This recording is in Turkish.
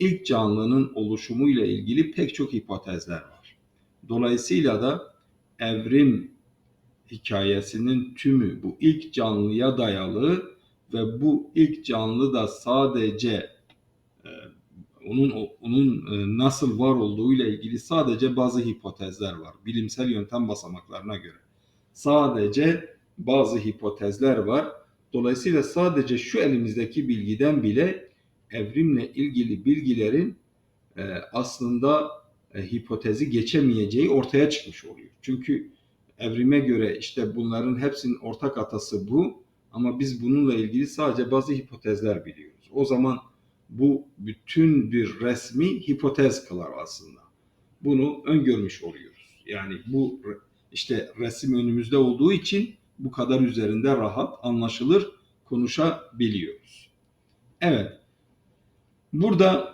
ilk canlının oluşumuyla ilgili pek çok hipotezler var. Dolayısıyla da evrim hikayesinin tümü bu ilk canlıya dayalı ve bu ilk canlı da sadece e, onun onun e, nasıl var olduğu ile ilgili sadece bazı hipotezler var. Bilimsel yöntem basamaklarına göre. Sadece bazı hipotezler var. Dolayısıyla sadece şu elimizdeki bilgiden bile evrimle ilgili bilgilerin e, aslında e, hipotezi geçemeyeceği ortaya çıkmış oluyor. Çünkü evrime göre işte bunların hepsinin ortak atası bu ama biz bununla ilgili sadece bazı hipotezler biliyoruz. O zaman bu bütün bir resmi hipotez kılar aslında. Bunu öngörmüş oluyoruz. Yani bu işte resim önümüzde olduğu için bu kadar üzerinde rahat anlaşılır konuşabiliyoruz. Evet. Burada